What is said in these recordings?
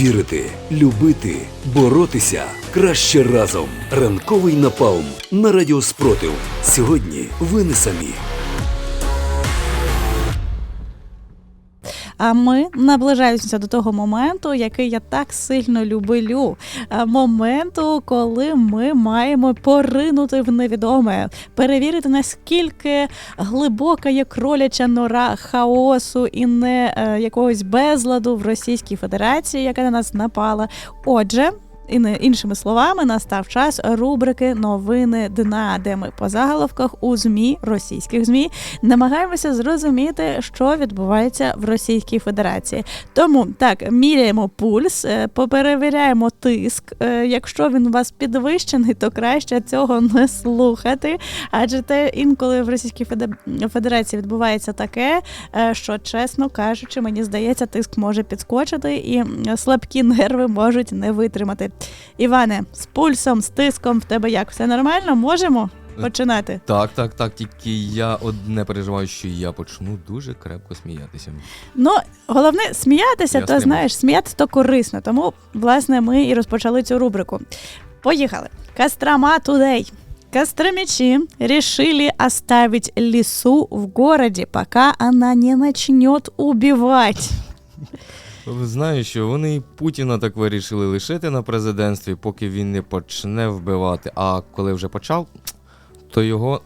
Вірити, любити, боротися краще разом. Ранковий напалм на радіо Спротив. Сьогодні ви не самі. А ми наближаємося до того моменту, який я так сильно люблю. Моменту, коли ми маємо поринути в невідоме, перевірити наскільки глибока є кроляча нора хаосу і не е, якогось безладу в Російській Федерації, яка на нас напала. Отже. І не іншими словами, настав час рубрики Новини дна, де ми по заголовках у змі російських змі намагаємося зрозуміти, що відбувається в Російській Федерації. Тому так міряємо пульс, е, поперевіряємо тиск. Е, Якщо він у вас підвищений, то краще цього не слухати. Адже те інколи в Російській Феде- Федерації відбувається таке, е, що, чесно кажучи, мені здається, тиск може підскочити і слабкі нерви можуть не витримати. Іване, з пульсом, з тиском в тебе як? Все нормально? Можемо починати? Так, так, так. Тільки я одне переживаю, що я почну дуже крепко сміятися. Ну, головне сміятися, Я то стримуюсь. знаєш, сміятися то корисно. Тому, власне, ми і розпочали цю рубрику. Поїхали. Кострома Тудей. Костромичи решили оставить лису в городе, пока она не начнет убивать. Знаю, що вони і Путіна так вирішили лишити на президентстві, поки він не почне вбивати. А коли вже почав, то його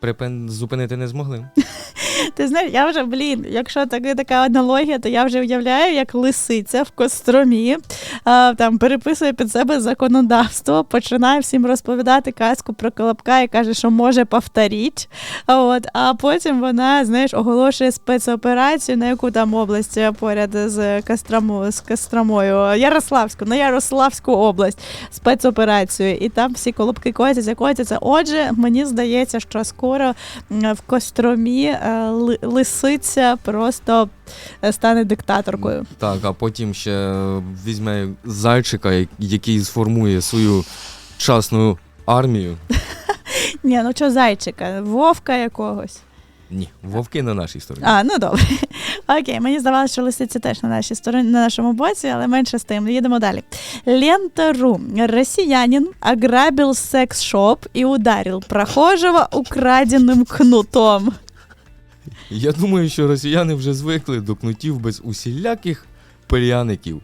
припин... зупинити не змогли. Ти знаєш, я вже, блін, якщо так, така аналогія, то я вже уявляю, як лисиця в костромі там переписує під себе законодавство, починає всім розповідати казку про Колобка і каже, що може повторіть. От, а потім вона, знаєш, оголошує спецоперацію на яку там область е, поряд з Кострому, з Костромою, Ярославську, на Ярославську область спецоперацію. І там всі колобки котяться, котяться. Отже, мені здається, що скоро в Костромі е, ли- лисиця просто е, стане диктаторкою. Так, а потім ще візьме зайчика, який сформує свою частну армію. Ні, ну що зайчика, вовка якогось. Ні, вовки на нашій стороні. А, ну добре. Окей, мені здавалося, що лисиця теж на нашій стороні, на нашому боці, але менше з тим. Їдемо далі. Лента.ру. Россиянин ограбил секс-шоп и ударил прохожего украденным кнутом. Я думаю, що росіяни вже звикли до кнутів без усіляких пряників.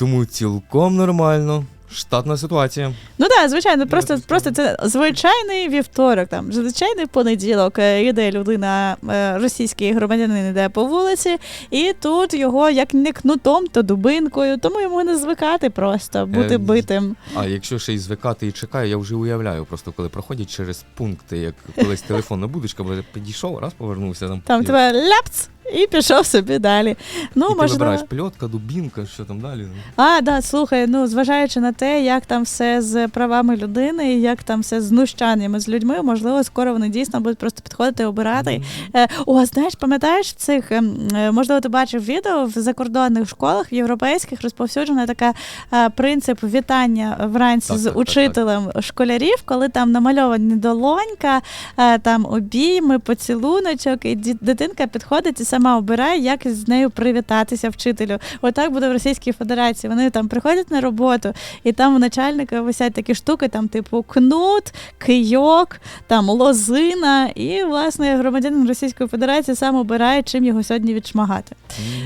Тому цілком нормально. Штатна ситуація. Ну так, звичайно, просто, так просто це звичайний вівторок, там звичайний понеділок. е, Іде людина, е, російський громадянин іде по вулиці, і тут його як не кнутом, то дубинкою, тому йому не звикати просто бути Е, битим. А якщо ще й звикати і чекаю, я вже уявляю, просто коли проходять через пункти, як колись телефонна будочка, бо підійшов, раз повернувся там. Там тебе ляпц і пішов собі далі. Ну, і ти можливо. вибираєш пльотка, дубінка, що там далі. А, да, слухай, ну зважаючи на те, як там все з правами людини, як там все з знущаннями з людьми, можливо, скоро вони дійсно будуть просто підходити і обирати. Е, О, знаєш, пам'ятаєш в цих, ем, е, можливо, ти бачив відео в закордонних школах в європейських розповсюджена така е, принцип вітання вранці Так, з так, так, учителем школярів, коли там намальовані долонька, е, там обійми, поцілуночок, і ді- дитинка підходить і сама обирає, як з нею привітатися вчителю. Отак буде в Російській Федерації. Вони там приходять на роботу, і там у начальника висять такі штуки, там, типу, кнут, кийок, там лозина. І, власне, громадянин Російської Федерації сам обирає, чим його сьогодні відшмагати.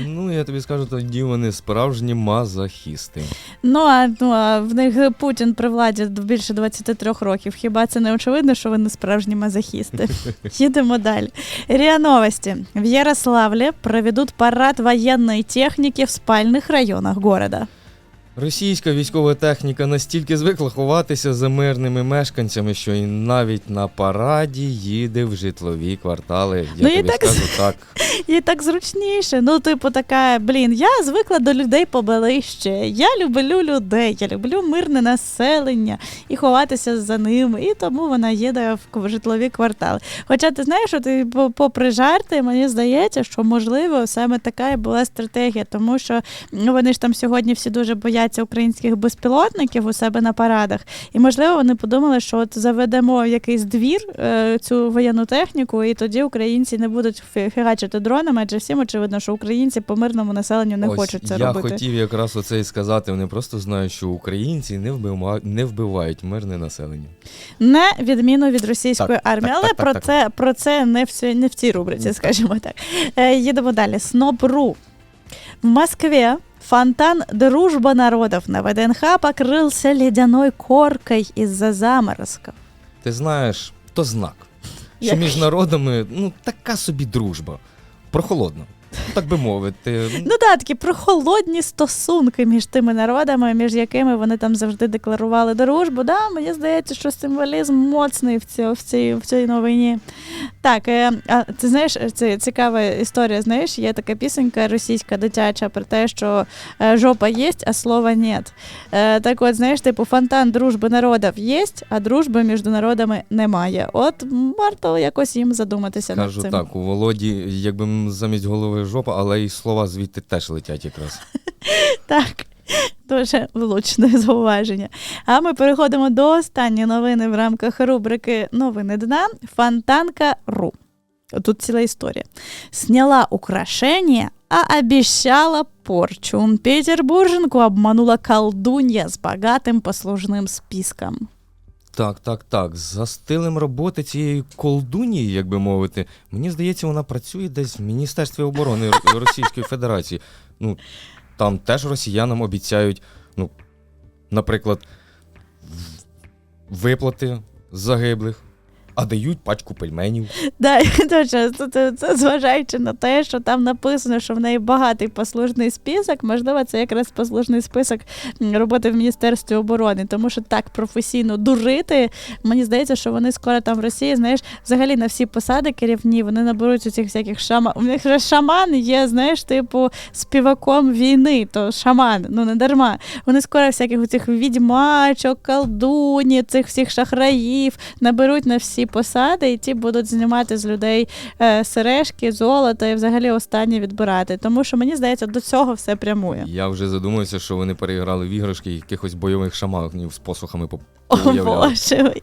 Ну, я тобі скажу, тоді вони справжні мазохісти. Ну а ну а в них Путін при владі більше 23 років. Хіба це не очевидно, що вони справжні мазохісти? Їдемо далі. РИА Новости. В Ярославле проведут парад военной техники в спальных районах города. Російська військова техніка настільки звикла ховатися за мирними мешканцями, що і навіть на параді їде в житлові квартали. Я Ну, тобі так скажу так. І так зручніше. Ну, типу, така, блін, я звикла до людей поближче. Я люблю людей, я люблю мирне населення і ховатися за ними. І тому вона їде в житлові квартали. Хоча ти знаєш, що ти попри жарти, мені здається, що можливо саме така і була стратегія, тому що ну, вони ж там сьогодні всі дуже бояться з'являться українських безпілотників у себе на парадах. І можливо вони подумали, що от заведемо в якийсь двір е, цю воєнну техніку, і тоді українці не будуть фігачити дронами, адже всім очевидно, що українці по мирному населенню не Ось, хочуть це я робити. хотів якраз оце і сказати. Вони просто знають, що українці не вбивають, не вбивають мирне населення. Не відміну від російської Так, армії, так, але так, про так, це про це не в цій, не в цій рубриці, Ну, скажімо так. Е, їдемо далі. Сноб.ру. В Москве фонтан «Дружба народов» на ВДНХ покрылся ледяной коркой из-за заморозков. Ти знаєш, то знак, що між народами ну така собі дружба. Прохолодна. Ну, Так би мовити. Ну так, такі прохолодні стосунки між тими народами, між якими вони там завжди декларували дружбу. Да, мені здається, що символізм моцний в цій, в цій, в цій новині. Так, е, а ти знаєш, це цікава історія. Знаєш, є така пісенька російська дитяча про те, що е, жопа єсть, а слова нет. Е, так от, знаєш, типу, фонтан дружби народів єсть, а дружби між народами немає. От варто якось їм задуматися Кажу над цим. так, у Володі, якби замість голови жопа, але і слова звідти теж летять якраз. Так, дуже влучне зауваження. А ми переходимо до останньої новини в рамках рубрики Новини дна Фонтанка.ру. Тут ціла історія. Сняла украшення, а обіщала порчу. Петербурженку обманула колдунья з багатим послужним списком. Так, так, так. За стилем роботи цієї колдунії, як би мовити, мені здається, вона працює десь в Міністерстві оборони Російської Федерації. Ну, там теж росіянам обіцяють, ну, наприклад, виплати загиблих, а дають пачку пельменів. Точно, це, зважаючи на те, що там написано, що в неї багатий послужний список, можливо, це якраз послужний список роботи в Міністерстві оборони, тому що так професійно дурити, мені здається, що вони скоро там в Росії, знаєш, взагалі на всі посади керівні, вони наберуть у цих всяких шаман. У них же шаман є, знаєш, типу співаком війни, то шаман, ну не дарма. Вони скоро всяких у цих відьмачок, колдуні, цих всіх шахраїв наберуть на всі посади, і ті будуть знімати з людей е, сережки, золото і взагалі останнє відбирати. Тому що мені здається, до цього все прямує. Я вже задумався, що вони переіграли в іграшки якихось бойових шаманів з посухами по О. Боже,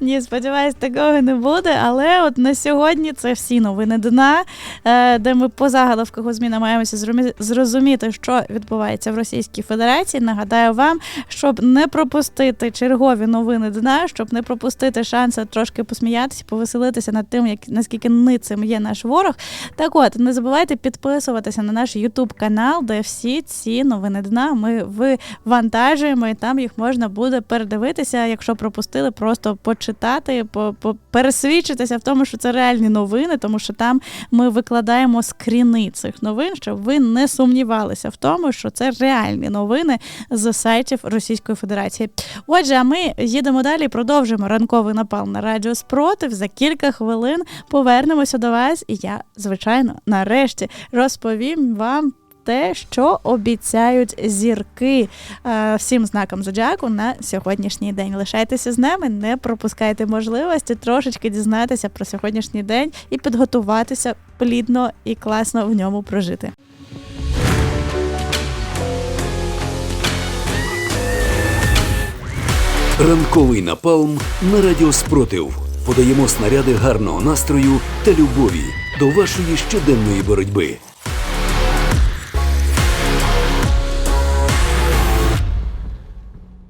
ні, сподіваюсь, такого не буде. Але от на сьогодні це всі новини дна, е, де ми по заголовках у ЗМІ намагаємося зрозуміти, що відбувається в Російській Федерації. Нагадаю вам, щоб не пропустити чергові новини дна, щоб не пропустити шанси трошки посміятися, повеселитися над тим, як наскільки ницим є наш ворог. Так от, не забувайте підписуватися на наш YouTube канал, де всі ці новини дна ми вивантажуємо, і там їх можна буде передивитися, якщо пропустили, просто почитати, по, по пересвідчитися в тому, що це реальні новини, тому що там ми викладаємо скріни цих новин, щоб ви не сумнівалися в тому, що це реальні новини з сайтів Російської Федерації. Отже, а ми їдемо далі, і продовжимо ранковий напал на радіо Спротив. За кілька хвилин повернемося до вас, і я, звичайно, нарешті розповім вам. Те, що обіцяють зірки е, всім знакам зодіаку на сьогоднішній день. Лишайтеся з нами, не пропускайте можливості трошечки дізнатися про сьогоднішній день і підготуватися плідно і класно в ньому прожити. Ранковий напалм на радіо Спротив. Подаємо снаряди гарного настрою та любові до вашої щоденної боротьби.